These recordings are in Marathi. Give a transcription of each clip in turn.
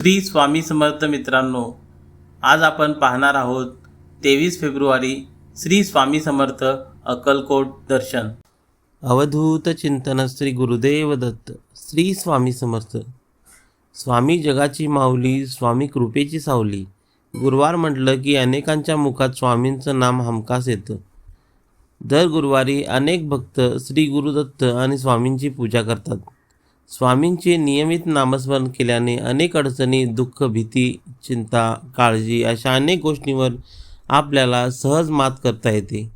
श्री स्वामी समर्थ मित्रांनो आज आपण पाहणार आहोत तेवीस फेब्रुवारी श्री स्वामी समर्थ अक्कलकोट दर्शन. अवधूत चिंतन श्री गुरुदेव दत्त श्री स्वामी समर्थ. स्वामी जगाची माऊली स्वामी कृपेची सावली. गुरुवार म्हटलं की अनेकांच्या मुखात स्वामींचं नाम हमखास येतं. दर गुरुवारी अनेक भक्त श्री गुरुदत्त आणि स्वामींची पूजा करतात. स्वामींचे नियमित नामस्मरण केल्याने अनेक अडचणी दुःख भीती चिंता काळजी अशा अनेक गोष्टींवर आपल्याला सहज मात करता येते.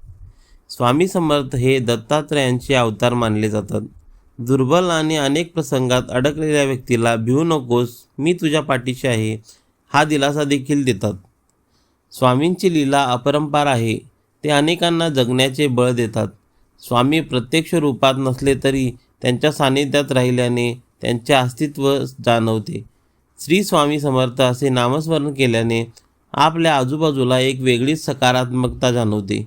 स्वामी समर्थ हे दत्तात्रयांचे अवतार मानले जातात. दुर्बल आणि अनेक प्रसंगात अडकलेल्या व्यक्तीला भिवू नकोस मी तुझ्या पाठीशी आहे हा दिलासा देखील देतात. स्वामींची लीला अपरंपार आहे ते अनेकांना जगण्याचे बळ देतात. स्वामी प्रत्यक्ष रूपात नसले तरी त्यांच्या सानिध्यात राहिल्याने त्यांचे अस्तित्व जाणवते. श्री स्वामी समर्थ असे नामस्मरण केल्याने आपल्या आजूबाजूला एक वेगळीच सकारात्मकता जाणवते.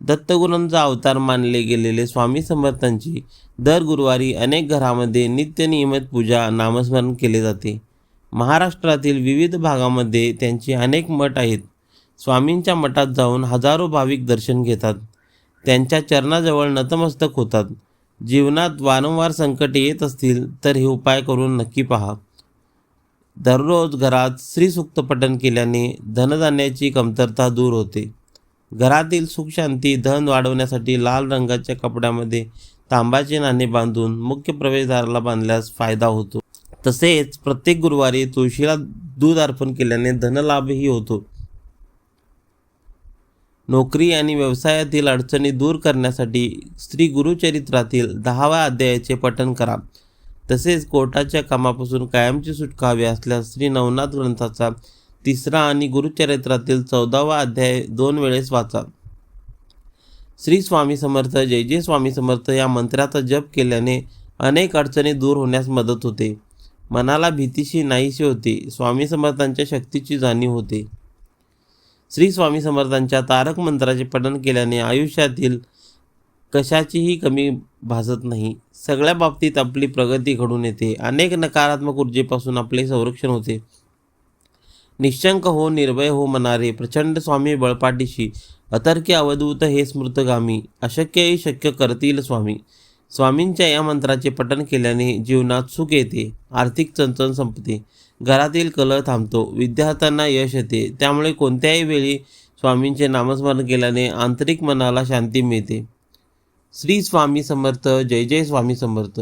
दत्तगुरूंचा अवतार मानले गेलेले स्वामी समर्थांची दर गुरुवारी अनेक घरामध्ये नित्यनियमित पूजा नामस्मरण केले जाते. महाराष्ट्रातील विविध भागामध्ये त्यांचे अनेक मठ आहेत. स्वामींच्या मठात जाऊन हजारो भाविक दर्शन घेतात. त्यांच्या चरणाजवळ नतमस्तक होतात. जीवनात वारंवार संकटे येत असतील तर हे उपाय करून नक्की पहा. दररोज घरात श्रीसुक्त पठण केल्याने धनधान्याची कमतरता दूर होते. घरातील सुखशांती धन वाढवण्यासाठी लाल रंगाच्या कपड्यामध्ये तांबाचे नाणे बांधून मुख्य प्रवेशद्वाराला बांधल्यास फायदा होतो. तसेच प्रत्येक गुरुवारी तुळशीला दूध अर्पण केल्याने धनलाभही होतो. नोकरी आणि व्यवसायातील अडचणी दूर करण्यासाठी श्री गुरुचरित्रातील दहाव्या अध्यायाचे पठण करा. तसेच कोर्टाच्या कामापासून कायमची सुटका हवी असल्यास श्री नवनाथ ग्रंथाचा तिसरा आणि गुरुचरित्रातील चौदावा अध्याय दोन वेळेस वाचा. श्री स्वामी समर्थ जय जय स्वामी समर्थ या मंत्राचा जप केल्याने अनेक अडचणी दूर होण्यास मदत होते. मनाला भीतीशी नाहीशी होते. स्वामी समर्थांच्या शक्तीची जाणीव होते. श्री स्वामी समर्थांच्या तारक मंत्राचे पठण केल्याने आयुष्यातील कशाचीही कमी भासत नाही. सगळ्या बाबतीत आपली प्रगती घडून येते. अनेक नकारात्मक ऊर्जेपासून आपले संरक्षण होते. निशंक हो निर्भय हो मनारे प्रचंड स्वामी बळपाटीशी अतर्क्य अवधूत हे स्मृतगामी. अशक्यही शक्य करतील स्वामी. स्वामींच्या या मंत्राचे पठण केल्याने जीवनात सुख येते. आर्थिक चणचण संपते. घरातील कलह थांबतो. विद्यार्थ्यांना यश येते. त्यामुळे कोणत्याही वेळी स्वामींचे नामस्मरण केल्याने आंतरिक मनाला शांती मिळते. श्री स्वामी समर्थ जय जय स्वामी समर्थ.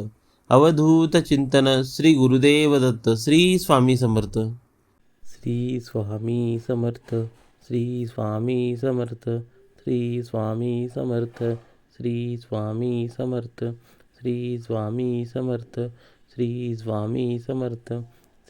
अवधूत चिंतन श्री गुरुदेव दत्त श्री स्वामी समर्थ. श्री स्वामी समर्थ श्री स्वामी समर्थ श्री स्वामी समर्थ श्री स्वामी समर्थ श्री स्वामी समर्थ श्री स्वामी समर्थ.